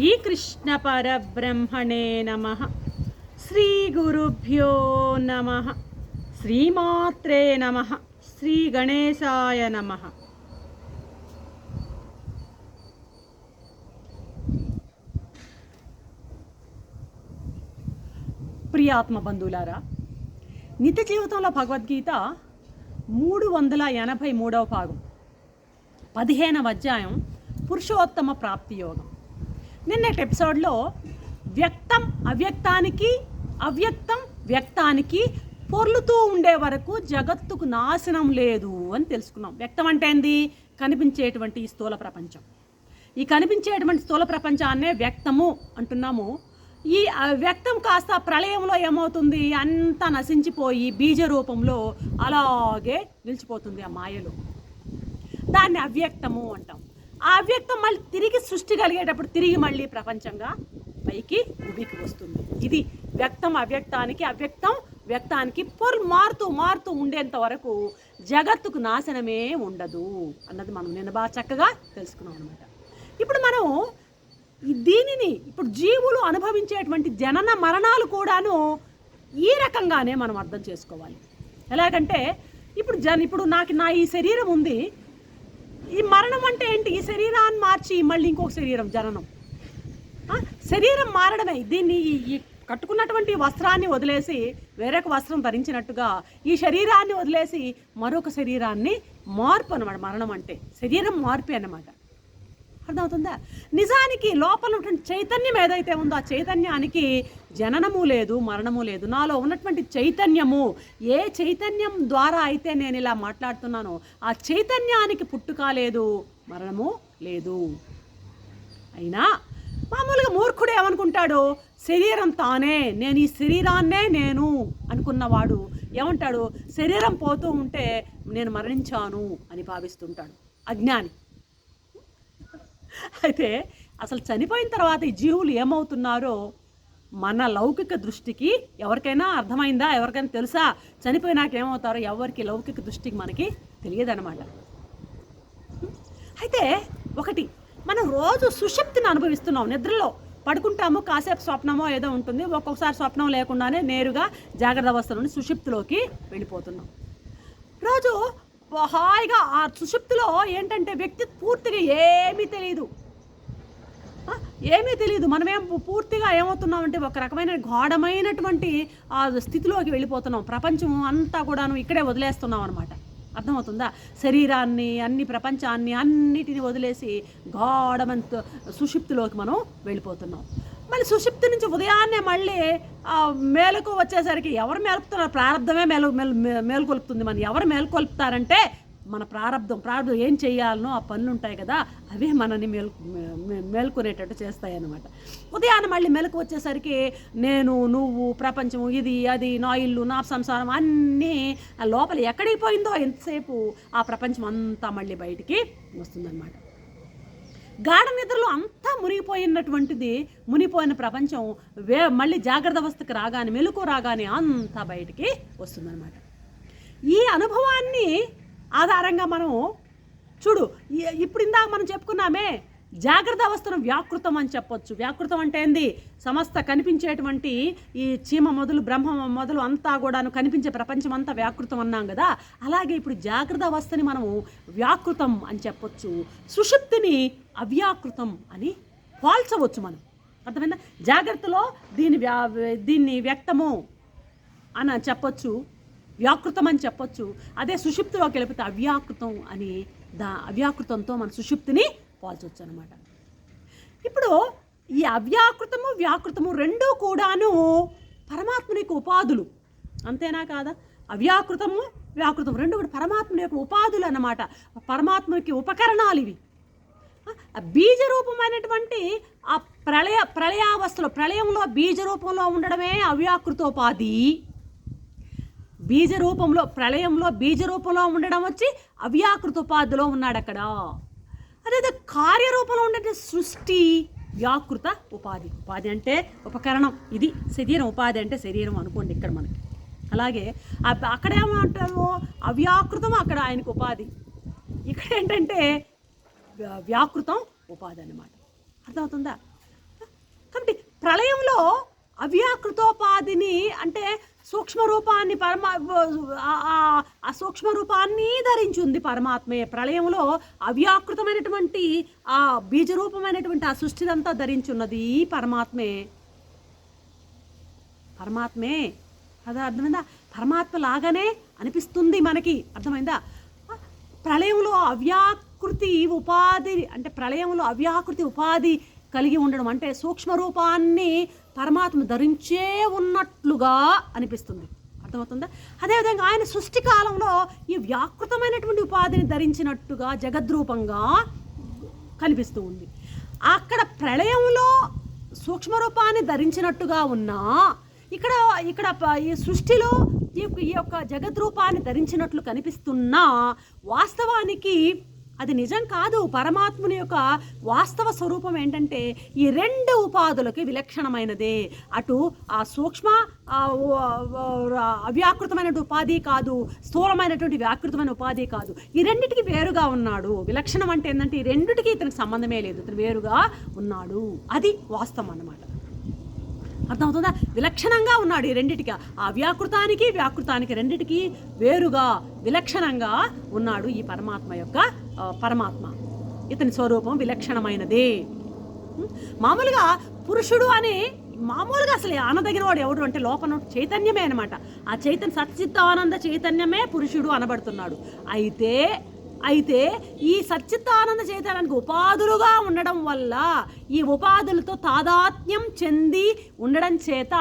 శ్రీకృష్ణ పరబ్రహ్మణే నమ. శ్రీ గురుభ్యో నమ. శ్రీమాత్రే నమ. శ్రీ గణేశాయ నమ. ప్రియాత్మ బంధువులారా నిత్య జీవితంలో భగవద్గీత మూడు వందల ఎనభై మూడవ భాగం పదిహేనవ అధ్యాయం పురుషోత్తమ ప్రాప్తి యోగం. నిన్నటి ఎపిసోడ్లో వ్యక్తం అవ్యక్తానికి అవ్యక్తం వ్యక్తానికి పొర్లుతూ ఉండే వరకు జగత్తుకు నాశనం లేదు అని తెలుసుకున్నాం. వ్యక్తం అంటే ఏంది? కనిపించేటువంటి ఈ స్థూల ప్రపంచం. ఈ కనిపించేటువంటి స్థూల ప్రపంచాన్నే వ్యక్తము అంటున్నాము. ఈ వ్యక్తం కాస్త ప్రళయంలో ఏమవుతుంది? అంతా నశించిపోయి బీజ రూపంలో అలాగే నిలిచిపోతుంది ఆ మాయలో. దాన్ని అవ్యక్తము అంటాం. ఆ అవ్యక్తం మళ్ళీ తిరిగి సృష్టి కలిగేటప్పుడు తిరిగి మళ్ళీ ప్రపంచంగా పైకి ఉబికి వస్తుంది. ఇది వ్యక్తం అవ్యక్తానికి అవ్యక్తం వ్యక్తానికి పొర్ మారుతూ మారుతూ ఉండేంత వరకు జగత్తుకు నాశనమే ఉండదు అన్నది మనం నిన్న బాగా చక్కగా తెలుసుకున్నాం అనమాట ఇప్పుడు మనం దీనిని ఇప్పుడు జీవులు అనుభవించేటువంటి జనన మరణాలు కూడాను ఈ రకంగానే మనం అర్థం చేసుకోవాలి. ఎలాగంటే ఇప్పుడు జన ఇప్పుడు నాకు నా ఈ శరీరం ఉంది ఈ మరణం అంటే ఏంటి? ఈ శరీరాన్ని మార్చి మళ్ళీ ఇంకొక శరీరం జననం. శరీరం మారడమే. దీన్ని ఈ- కట్టుకున్నటువంటి వస్త్రాన్ని వదిలేసి వేరొక వస్త్రం ధరించినట్టుగా ఈ శరీరాన్ని వదిలేసి మరొక శరీరాన్ని మార్పు అనమాట మరణం అంటే శరీరం మార్పే అన్నమాట. అర్థమవుతుందా? నిజానికి లోపల ఉన్నటువంటి చైతన్యం ఏదైతే ఉందో ఆ చైతన్యానికి జననము లేదు మరణము లేదు. నాలో ఉన్నటువంటి చైతన్యము ఏ చైతన్యం ద్వారా అయితే నేను ఇలా మాట్లాడుతున్నానో ఆ చైతన్యానికి పుట్టుక లేదు మరణము లేదు. అయినా మామూలుగా మూర్ఖుడు ఏమనుకుంటాడు? శరీరం తానే నేను ఈ శరీరాన్నే నేను అనుకున్నవాడు. ఏమంటాడు? శరీరం పోతూ ఉంటే నేను మరణించాను అని భావిస్తుంటాడు. అజ్ఞాని. అయితే అసలు చనిపోయిన తర్వాత ఈ జీవులు ఏమవుతున్నారో మన లౌకిక దృష్టికి ఎవరికైనా అర్థమైందా? ఎవరికైనా తెలుసా? చనిపోయినాక ఏమవుతారో ఎవరికి లౌకిక దృష్టికి మనకి తెలియదన్నమాట. అయితే ఒకటి మనం రోజు సుషుప్తిని అనుభవిస్తున్నాం. నిద్రలో పడుకుంటాము కాసేపు స్వప్నమో ఏదో ఉంటుంది. ఒక్కొక్కసారి స్వప్నం లేకుండానే నేరుగా జాగ్రత్త అవస్థ నుండి సుషిప్తిలోకి వెళ్ళిపోతున్నాం. రోజు హాయిగా ఆ సుషిప్తిలో ఏంటంటే వ్యక్తి పూర్తిగా ఏమీ తెలియదు ఏమీ తెలియదు. మనమేం పూర్తిగా పూర్తిగా ఏమవుతున్నామంటే ఒక రకమైన గాఢమైనటువంటి ఆ స్థితిలోకి వెళ్ళిపోతున్నాం. ప్రపంచం అంతా కూడాను ఇక్కడే వదిలేస్తున్నాం అనమాట అర్థమవుతుందా? శరీరాన్ని అన్ని ప్రపంచాన్ని అన్నిటిని వదిలేసి గాఢమంత సుషిప్తిలోకి మనం వెళ్ళిపోతున్నాం. మళ్ళీ సుషిప్తి నుంచి ఉదయాన్నే మళ్ళీ మేలుకు వచ్చేసరికి ఎవరు మేలుపుతున్నారు? ప్రారంభమే మేలు మేలు మే- మనం ఎవరు మేలుకొలుపుతారంటే మన ప్రారంధం ప్రారంధం ఏం చేయాలనో ఆ పనులు ఉంటాయి కదా అవే మనని మేలు మేల్కొనేటట్టు చేస్తాయి అన్నమాట ఉదయాన్నే మళ్ళీ మెలకు వచ్చేసరికి నేను నువ్వు ప్రపంచం ఇది అది నా ఇల్లు నా సంసారం అన్నీ ఆ లోపల ఎక్కడికి పోయిందో ఎంతసేపు ఆ ప్రపంచం అంతా మళ్ళీ బయటికి వస్తుందన్నమాట. గాఢ నిద్రలో అంతా మునిగిపోయినటువంటిది మునిగిపోయిన ప్రపంచం వే మళ్ళీ జాగ్రత్త అవస్థకు రాగానే మెలకు రాగానే అంతా బయటికి వస్తుందన్నమాట. ఈ అనుభవాన్ని ఆధారంగా మనం చూడు ఇప్పుడు ఇందాక మనం చెప్పుకున్నామే జాగ్రత్త అవస్థను వ్యాకృతం అని చెప్పొచ్చు. వ్యాకృతం అంటే ఏంది? సమస్త కనిపించేటువంటి ఈ చీమ మొదలు బ్రహ్మ మొదలు అంతా కూడాను కనిపించే ప్రపంచం అంతా వ్యాకృతం అన్నాం కదా? అలాగే ఇప్పుడు జాగ్రత్త అవస్థని మనము వ్యాకృతం అని చెప్పొచ్చు. సుషుప్తిని అవ్యాకృతం అని పోల్చవచ్చు మనం. అర్థమైందా? జాగ్రత్తలో దీని వ్యా దీన్ని వ్యక్తము అని చెప్పొచ్చు. వ్యాకృతం అని చెప్పొచ్చు. అదే సుషుప్తిలోకి వెళ్ళిపోతే అవ్యాకృతం అని దా అవ్యాకృతంతో మన సుషుప్తిని పోల్చొచ్చు అనమాట ఇప్పుడు ఈ అవ్యాకృతము వ్యాకృతము రెండూ కూడాను పరమాత్మునికి యొక్క ఉపాధులు. అంతేనా కాదా? అవ్యాకృతము వ్యాకృతం రెండు కూడా పరమాత్ముని యొక్క ఉపాధులు అన్నమాట. పరమాత్మకి ఉపకరణాలు ఇవి. ఆ ఆ ప్రళయ ప్రళయావస్థలో ప్రళయంలో బీజరూపంలో ఉండడమే అవ్యాకృతోపాధి. బీజ రూపంలో ప్రళయంలో బీజ రూపంలో ఉండడం వచ్చి అవ్యాకృత ఉపాధిలో ఉన్నాడు అక్కడ. అదే కార్యరూపంలో ఉండే సృష్టి వ్యాకృత ఉపాధి. ఉపాధి అంటే ఉపకరణం. ఇది శరీరం. ఉపాధి అంటే శరీరం అనుకోండి ఇక్కడ మనకి. అలాగే అక్కడ ఏమంటారు? అవ్యాకృతం అక్కడ ఆయనకు ఉపాధి. ఇక్కడ ఏంటంటే వ్యాకృతం ఉపాధి అన్నమాట. అర్థమవుతుందా? కాబట్టి ప్రళయంలో అవ్యాకృతోపాధిని అంటే సూక్ష్మ రూపాన్ని పరమా ఆ- ఆ- సూక్ష్మ రూపాన్ని ధరించింది పరమాత్మే. ప్రళయంలో అవ్యాకృతమైనటువంటి ఆ బీజరూపమైనటువంటి ఆ సృష్టిదంతా ధరించున్నది ఈ పరమాత్మే. పరమాత్మే. అది అర్థమైందా? పరమాత్మ లాగానే అనిపిస్తుంది మనకి. అర్థమైందా? ప్రళయంలో అవ్యాకృతి ఉపాధి అంటే ప్రళయంలో అవ్యాకృతి ఉపాధి కలిగి ఉండడం అంటే సూక్ష్మ రూపాన్ని పరమాత్మ ధరించే ఉన్నట్లుగా అనిపిస్తుంది. అర్థమవుతుందా? అదేవిధంగా ఆయన సృష్టి కాలంలో ఈ వ్యాకృతమైనటువంటి ఉపాధిని ధరించినట్టుగా జగద్రూపంగా కనిపిస్తూ ఉంది. అక్కడ ప్రళయంలో సూక్ష్మ రూపాన్ని ధరించినట్టుగా ఉన్నా ఇక్కడ ఇక్కడ ఈ సృష్టిలో ఈ ఈ యొక్క జగద్రూపాన్ని ధరించినట్లు కనిపిస్తున్నా వాస్తవానికి అది నిజం కాదు. పరమాత్ముని యొక్క వాస్తవ స్వరూపం ఏంటంటే ఈ రెండు ఉపాధులకి విలక్షణమైనదే. అటు ఆ సూక్ష్మ అవ్యాకృతమైనటువంటి ఉపాధి కాదు. స్థూలమైనటువంటి వ్యాకృతమైన ఉపాధి కాదు. ఈ రెండిటికి వేరుగా ఉన్నాడు. విలక్షణం అంటే ఏంటంటే ఈ రెండిటికి ఇతనికి సంబంధమే లేదు. ఇతను వేరుగా ఉన్నాడు. అది వాస్తవం అన్నమాట. అర్థమవుతుందా? విలక్షణంగా ఉన్నాడు ఈ రెండిటికి. ఆ వ్యాకృతానికి వ్యాకృతానికి రెండిటికి వేరుగా విలక్షణంగా ఉన్నాడు ఈ పరమాత్మ యొక్క పరమాత్మ. ఇతని స్వరూపం విలక్షణమైనదే. మామూలుగా పురుషుడు అని మామూలుగా అసలు అనదగిన వాడు ఎవడు అంటే లోపల చైతన్యమే అనమాట ఆ చైతన్య సచ్చిత్తానంద చైతన్యమే పురుషుడు అనబడుతున్నాడు. అయితే అయితే ఈ సచ్చిత్తానంద చైతన్యానికి ఉపాధులుగా ఉండడం వల్ల ఈ ఉపాధులతో తాదాత్మ్యం చెంది ఉండడం చేత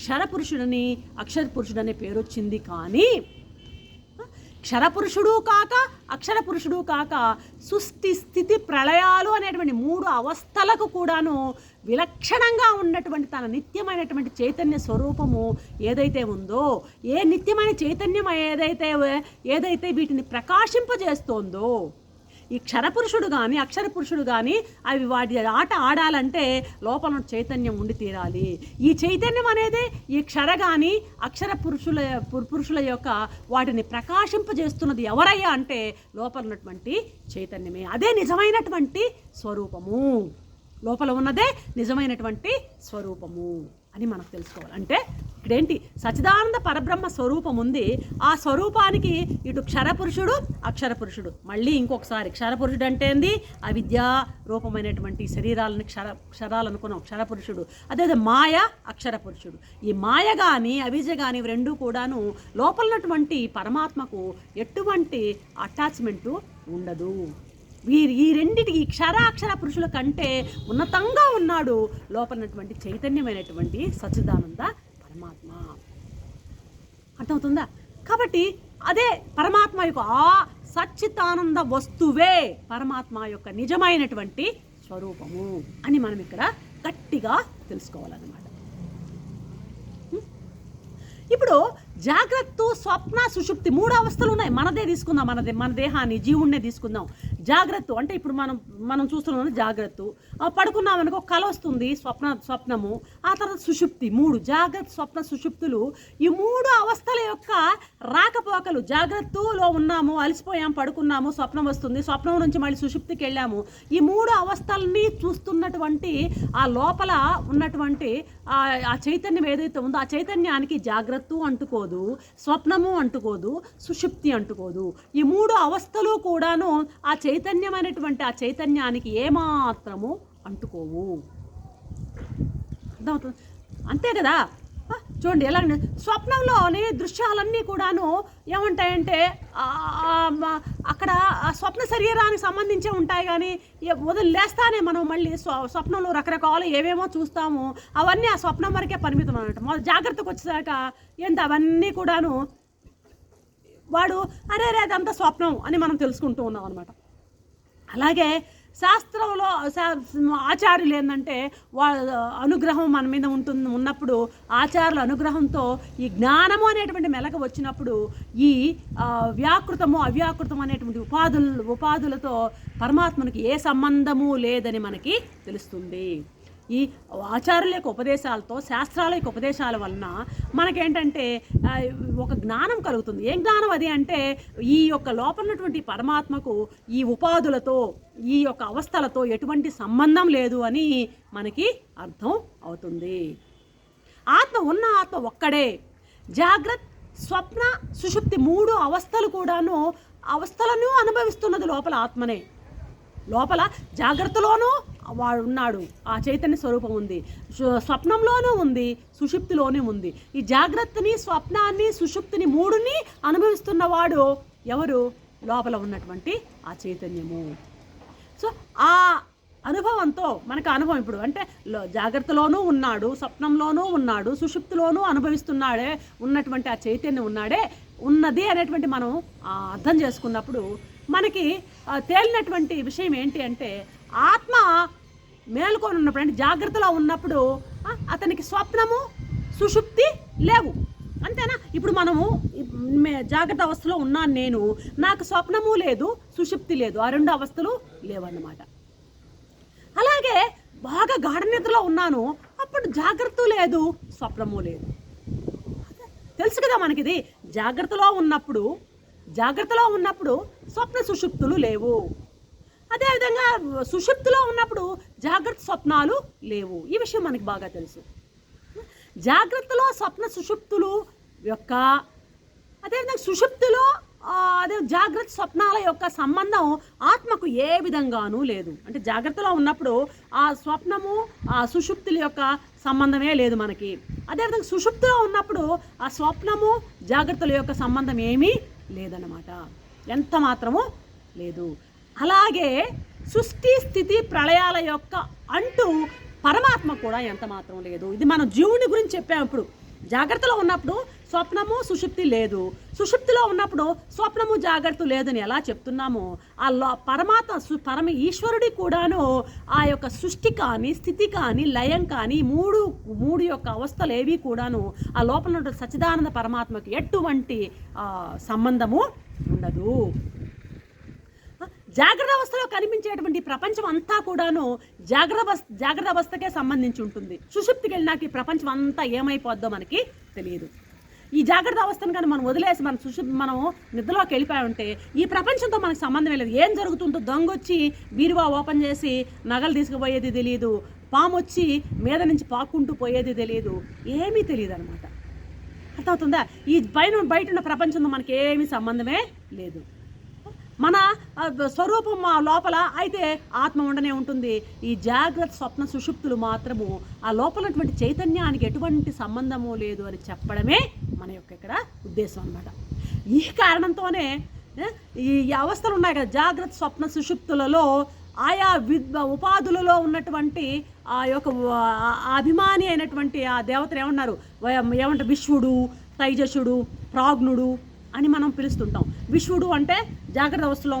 క్షరపురుషుడని అక్షర పురుషుడనే పేరు వచ్చింది కానీ క్షరపురుషుడు కాక అక్షర పురుషుడు కాక సుస్థి స్థితి ప్రళయాలు అనేటువంటి మూడు అవస్థలకు కూడాను విలక్షణంగా ఉన్నటువంటి తన నిత్యమైనటువంటి చైతన్య స్వరూపము ఏదైతే ఉందో ఏ నిత్యమైన చైతన్యం ఏదైతే ఏదైతే వీటిని ప్రకాశింపజేస్తోందో ఈ క్షరపురుషుడు కానీ అక్షర పురుషుడు కానీ అవి వాటి ఆట ఆడాలంటే లోపల చైతన్యం ఉండి తీరాలి. ఈ చైతన్యం అనేది ఈ క్షర కానీ అక్షర పురుషుల పురుషుల యొక్క వాటిని ప్రకాశింపజేస్తున్నది ఎవరయ్యా అంటే లోపల ఉన్నటువంటి చైతన్యమే. అదే నిజమైనటువంటి స్వరూపము. లోపల ఉన్నదే నిజమైనటువంటి స్వరూపము అని మనకు తెలుసుకోవాలి. అంటే ఇక్కడేంటి? సచిదానంద పరబ్రహ్మ స్వరూపం ఉంది ఆ స్వరూపానికి ఇటు క్షరపురుషుడు అక్షర పురుషుడు మళ్ళీ ఇంకొకసారి క్షరపురుషుడు అంటే ఏంది? అవిద్యా రూపమైనటువంటి శరీరాలను క్షర క్షరాలు అనుకున్నాం క్షరపురుషుడు. అదే మాయ అక్షర పురుషుడు ఈ మాయ కానీ అవిద్య కానీ ఇవి రెండూ కూడాను లోపల ఉన్నటువంటి పరమాత్మకు ఎటువంటి అటాచ్మెంటు ఉండదు. వీరి ఈ రెండిటికి ఈ క్షరాక్షర పురుషుల కంటే ఉన్నతంగా ఉన్నాడు లోపలటువంటి చైతన్యమైనటువంటి సచ్చిదానంద పరమాత్మ. అర్థమవుతుందా? కాబట్టి అదే పరమాత్మ యొక్క ఆ సచ్చితానంద వస్తువే పరమాత్మ యొక్క నిజమైనటువంటి స్వరూపము అని మనం ఇక్కడ గట్టిగా తెలుసుకోవాలన్నమాట. ఇప్పుడు జాగ్రత్త స్వప్న సుషుప్తి మూడు అవస్థలు ఉన్నాయి. మనదే తీసుకుందాం మనదే మన దేహాన్ని జీవుణ్ణే తీసుకుందాం. జాగ్రత్త. అంటే ఇప్పుడు మనం మనం చూస్తున్నాం జాగ్రత్త. పడుకున్నామనుకో పడుకున్నాం అనుకో కల వస్తుంది స్వప్న స్వప్నము. ఆ తర్వాత సుషుప్తి మూడు. జాగ్రత్త స్వప్న సుషుప్తులు. ఈ మూడు అవస్థల యొక్క రాకపోకలు జాగ్రత్తలో ఉన్నాము అలసిపోయాం పడుకున్నాము స్వప్నం వస్తుంది. స్వప్నం నుంచి మళ్ళీ సుషుప్తికి వెళ్ళాము. ఈ మూడు అవస్థల్ని చూస్తున్నటువంటి ఆ లోపల ఉన్నటువంటి ఆ చైతన్యం ఏదైతే ఉందో ఆ చైతన్యానికి జాగ్రత్త అంటుకోదు స్వప్నము అంటుకోదు సుషుప్తి అంటుకోదు. ఈ మూడు అవస్థలు కూడాను ఆ చైతన్యమైనటువంటి ఆ చైతన్యానికి ఏమాత్రము అంటుకోవు. అర్థమవుతుంది? అంతే కదా? చూడండి ఎలా స్వప్నంలోని దృశ్యాలన్నీ కూడాను ఏమంటాయంటే అక్కడ ఆ స్వప్న శరీరానికి సంబంధించే ఉంటాయి కానీ వదిలేస్తానే మనం మళ్ళీ స్వ స్వప్నంలో రకరకాలు ఏవేమో చూస్తాము. అవన్నీ ఆ స్వప్నం వరకే పరిమితం అనమాట. మొదటి జాగ్రత్తకు వచ్చేసాక ఏంటి అవన్నీ కూడాను వాడు అరే రే అదంతా స్వప్నం అని మనం తెలుసుకుంటూ ఉన్నాం అనమాట. అలాగే శాస్త్రంలో ఆచార్యులు ఏంటంటే వాళ్ళ అనుగ్రహం మన మీద ఉంటుంది ఉన్నప్పుడు ఆచార్యుల అనుగ్రహంతో ఈ జ్ఞానము అనేటువంటి మెలక వచ్చినప్పుడు ఈ వ్యాకృతము అవ్యాకృతము అనేటువంటి ఉపాధులు ఉపాధులతో పరమాత్మనికి ఏ సంబంధము లేదని మనకి తెలుస్తుంది. ఈ ఆచారుల యొక్క ఉపదేశాలతో శాస్త్రాల యొక్క ఉపదేశాల వలన మనకేంటంటే ఒక జ్ఞానం కలుగుతుంది. ఏం జ్ఞానం అది అంటే ఈ యొక్క లోపల ఉన్నటువంటి పరమాత్మకు ఈ ఉపాధులతో ఈ యొక్క అవస్థలతో ఎటువంటి సంబంధం లేదు అని మనకి అర్థం అవుతుంది. ఆత్మ ఉన్న ఆత్మ ఒక్కడే. జాగ్రత్త స్వప్న సుషుప్తి మూడు అవస్థలు కూడాను అవస్థలను అనుభవిస్తున్నది లోపల ఆత్మనే. లోపల జాగ్రత్తలోనూ వాడు ఉన్నాడు ఆ చైతన్య స్వరూపం ఉంది. స్వప్నంలోనూ ఉంది. సుషుప్తిలోనూ ఉంది. ఈ జాగ్రత్తని స్వప్నాన్ని సుషుప్తిని మూడుని అనుభవిస్తున్నవాడు ఎవరు? లోపల ఉన్నటువంటి ఆ చైతన్యము. సో ఆ అనుభవంతో మనకు అనుభవం ఇప్పుడు అంటే జాగ్రత్తలోనూ ఉన్నాడు స్వప్నంలోనూ ఉన్నాడు సుషుప్తిలోనూ అనుభవిస్తున్నాడే ఉన్నటువంటి ఆ చైతన్యం ఉన్నాడే ఉన్నది అనేటువంటి మనం అర్థం చేసుకున్నప్పుడు మనకి తేలినటువంటి విషయం ఏంటి అంటే ఆత్మ మేలుకొని ఉన్నప్పుడు అంటే జాగ్రత్తలో ఉన్నప్పుడు అతనికి స్వప్నము సుషుప్తి లేవు. అంతేనా? ఇప్పుడు మనము జాగ్రత్త అవస్థలో ఉన్నాను నేను. నాకు స్వప్నము లేదు సుషుప్తి లేదు. ఆ రెండు అవస్థలు లేవన్నమాట. అలాగే బాగా గాఢ నిద్రలో ఉన్నాను. అప్పుడు జాగ్రత్త లేదు స్వప్నము లేదు. తెలుసు కదా మనకిది? జాగ్రత్తలో ఉన్నప్పుడు జాగ్రత్తలో ఉన్నప్పుడు స్వప్న సుషుప్తులు లేవు. అదేవిధంగా సుషుప్తిలో ఉన్నప్పుడు జాగ్రత్త స్వప్నాలు లేవు. ఈ విషయం మనకి బాగా తెలుసు. జాగ్రత్తలో స్వప్న సుషుప్తులు యొక్క అదేవిధంగా సుషుప్తిలో అదే జాగ్రత్త స్వప్నాల యొక్క సంబంధం ఆత్మకు ఏ విధంగానూ లేదు. అంటే జాగ్రత్తలో ఉన్నప్పుడు ఆ స్వప్నము ఆ సుషుప్తుల యొక్క సంబంధమే లేదు మనకి. అదేవిధంగా సుషుప్తిలో ఉన్నప్పుడు ఆ స్వప్నము జాగ్రత్తల యొక్క సంబంధం ఏమీ లేదన్నమాట. ఎంత మాత్రము లేదు. అలాగే సృష్టి స్థితి ప్రళయాల యొక్క అంటూ పరమాత్మ కూడా ఎంత మాత్రం లేదు. ఇది మనం జీవుని గురించి చెప్పాము ఇప్పుడు. జాగ్రత్తలో ఉన్నప్పుడు స్వప్నము సుషుప్తి లేదు. సుషుప్తిలో ఉన్నప్పుడు స్వప్నము జాగ్రత్త లేదని ఎలా చెప్తున్నామో ఆ లో పరమాత్మ సు- పరమ ఈశ్వరుడి కూడాను ఆ యొక్క సృష్టి కానీ స్థితి కానీ లయం కానీ మూడు మూడు యొక్క అవస్థలు ఏవి కూడాను ఆ లోపల ఉన్న సచ్చిదానంద పరమాత్మకి ఎటువంటి సంబంధము ఉండదు. జాగ్రత్త అవస్థలో కనిపించేటువంటి ప్రపంచం అంతా కూడాను జాగ్రత్త అవస్థ జాగ్రత్త అవస్థకే సంబంధించి ఉంటుంది. సుషుప్తికి వెళ్ళినాక ఈ ప్రపంచం అంతా ఏమైపోద్దో మనకి తెలియదు. ఈ జాగ్రత్త అవస్థను కానీ మనం వదిలేసి మన సుషు మనం నిద్రలోకి వెళ్ళిపోయి ఉంటే ఈ ప్రపంచంతో మనకు సంబంధం లేదు. ఏం జరుగుతుందో దొంగ వచ్చి బీరువా ఓపెన్ చేసి నగలు తీసుకుపోయేది తెలియదు పాము వచ్చి మీద నుంచి పాక్కుంటూ పోయేది తెలియదు ఏమీ తెలియదు అనమాట అర్థమవుతుందా? ఈ పైన బయట ఉన్న ప్రపంచంతో మనకి ఏమీ సంబంధమే లేదు. మన స్వరూపం మా లోపల అయితే ఆత్మ ఉండనే ఉంటుంది. ఈ జాగ్రత్త స్వప్న సుషుప్తులు మాత్రము ఆ లోపలటువంటి చైతన్యానికి ఎటువంటి సంబంధము లేదు అని చెప్పడమే మన యొక్క ఇక్కడ ఉద్దేశం అన్నమాట. ఈ కారణంతోనే ఈ అవస్థలు ఉన్నాయి కదా జాగ్రత్త స్వప్న సుషుప్తులలో ఆయా విద్ ఉపాధులలో ఉన్నటువంటి ఆ యొక్క అభిమాని అయినటువంటి ఆ దేవతలు ఏమన్నారు? ఏమంటారు? విశ్వడు తైజసుడు ప్రాజ్ఞుడు అని మనం పిలుస్తుంటాం. విశ్వడు అంటే జాగ్రత్త అవస్థలో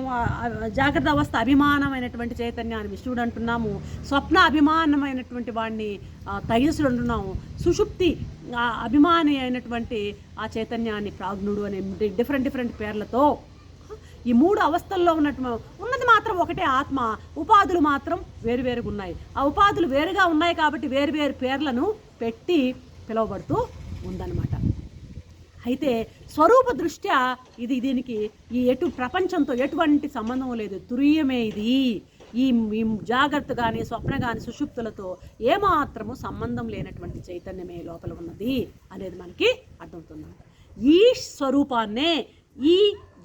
జాగ్రత్త అవస్థ అభిమానమైనటువంటి చైతన్యాన్ని విశ్వడు అంటున్నాము. స్వప్న అభిమానమైనటువంటి వాడిని ఆ, తైజసుడు అంటున్నాము. సుషుప్తి అభిమాని అయినటువంటి ఆ చైతన్యాన్ని ప్రాజ్ఞుడు అనే డిఫరెంట్ డిఫరెంట్ పేర్లతో ఈ మూడు అవస్థల్లో ఉన్నట్టు ఉన్నది మాత్రం ఒకటే ఆత్మ. ఉపాధులు మాత్రం వేరువేరుగా ఉన్నాయి. ఆ ఉపాధులు వేరుగా ఉన్నాయి కాబట్టి వేరు వేరు పేర్లను పెట్టి పిలువబడుతూ ఉందన్నమాట. అయితే స్వరూప దృష్ట్యా ఇది దీనికి ఈ ఎటు ప్రపంచంతో ఎటువంటి సంబంధం లేదు. తురీయమే ఇది. ఈ జాగ్రత్త కానీ స్వప్న కానీ సుషుప్తులతో ఏమాత్రము సంబంధం లేనటువంటి చైతన్యమే లోపల ఉన్నది అనేది మనకి అర్థమవుతుంది. ఈ స్వరూపాన్నే ఈ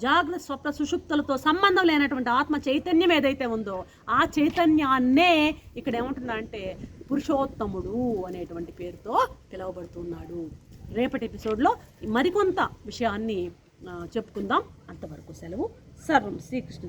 జాగ్రత్త స్వప్న సుషుప్తులతో సంబంధం లేనటువంటి ఆత్మ చైతన్యం ఏదైతే ఉందో ఆ చైతన్యాన్నే ఇక్కడ ఏముంటుందంటే పురుషోత్తముడు అనేటువంటి పేరుతో పిలువబడుతున్నాడు. రేపటి ఎపిసోడ్లో మరికొంత విషయాన్ని చెప్పుకుందాం. అంతవరకు సెలవు. సర్వం శ్రీకృష్ణ